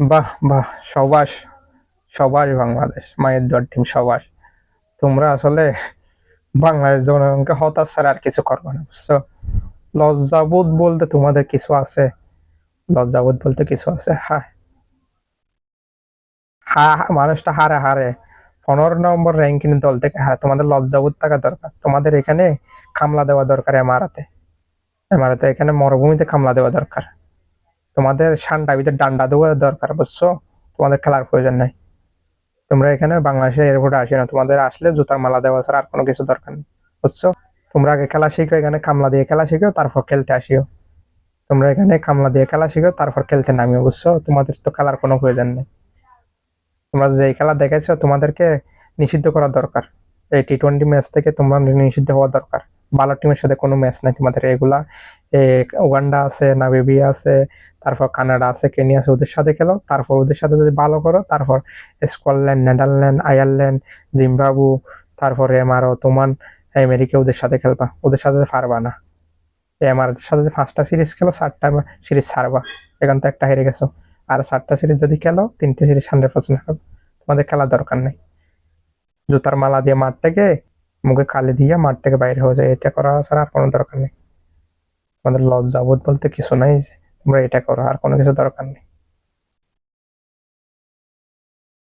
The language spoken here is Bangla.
বাহ বাহ, সবাস সবাস বাংলাদেশ, মায়ের দোয়ার টিম সবাস। তোমরা আসলে বাংলাদেশ জনগণকে হতাশ ছাড়া আর কিছু করবে না, বুঝছ? লজ্জাবোধ বলতে তোমাদের কিছু আছে? লজ্জাবোধ বলতে কিছু আছে? হ্যাঁ হা- মানুষটা হারে হারে। পনেরো নম্বর র্যাঙ্কিং দল থেকে হারে। তোমাদের লজ্জাবোধ থাকা দরকার। তোমাদের এখানে খামলা দেওয়া দরকার এমারাতে এমারাতে এখানে মরুভূমিতে খামলা দেওয়া দরকার। তোমাদের সান্ডা ভিতরে ডান্ডা দেওয়া দরকার, বুঝছ? তোমাদের খেলার প্রয়োজন নাই। তোমরা এখানে বাংলাদেশের এয়ারপোর্টে আসি না। তোমাদের আসলে জুতার মালা দেওয়া ছাড়া আর কোনো কিছু দরকার নেই, বুঝছ? তোমরা আগে খেলা শিখো, এখানে কামলা দিয়ে খেলা শিখো, তারপর খেলতে আসিও। তোমরা এখানে কামলা দিয়ে খেলা শিখো, তারপর খেলতে নামিও, বুঝছ? তোমাদের তো খেলার কোনো প্রয়োজন নেই। তোমরা যে খেলা দেখেছ, তোমাদেরকে নিষিদ্ধ করা দরকার। এই টি টোয়েন্টি ম্যাচ থেকে তোমরা নিষিদ্ধ হওয়া দরকার। ভালো টিমের সাথে কোনো ম্যাচ নাই তোমাদের এগুলা। এ, উগান্ডা আছে নামিবিয়া আছে তারপর কানাডা আছে কেনিয়া আছে ওদের সাথে খেলো। তারপর ওদের সাথে যদি ভালো করো তারপর স্কটল্যান্ড নেদারল্যান্ড আয়ারল্যান্ড জিম্বাবু তারপর এমআরও তোমার আমেরিকা ওদের সাথে খেলবা। ওদের সাথে পারবা না। এমআর সাথে পাঁচটা সিরিজ খেলো চারটা সিরিজ ছাড়বা। এখান তো একটা হেরে গেছো। আর চারটা সিরিজ যদি খেলো তিনটে সিরিজ হান্ড্রেড পার্সেন্ট হবে। তোমাদের খেলার দরকার নেই। জুতার মালা দিয়ে মাঠ থেকে মুখে কালি দিয়ে মাঠ থেকে বাইরে হয়ে যায়, এটা করা ছাড়া আর কোনো দরকার নেই। আমাদের লজ্জাবোধ বলতে কিছু নাই তোমরা এটা করো, আর কোনো কিছু দরকার নেই।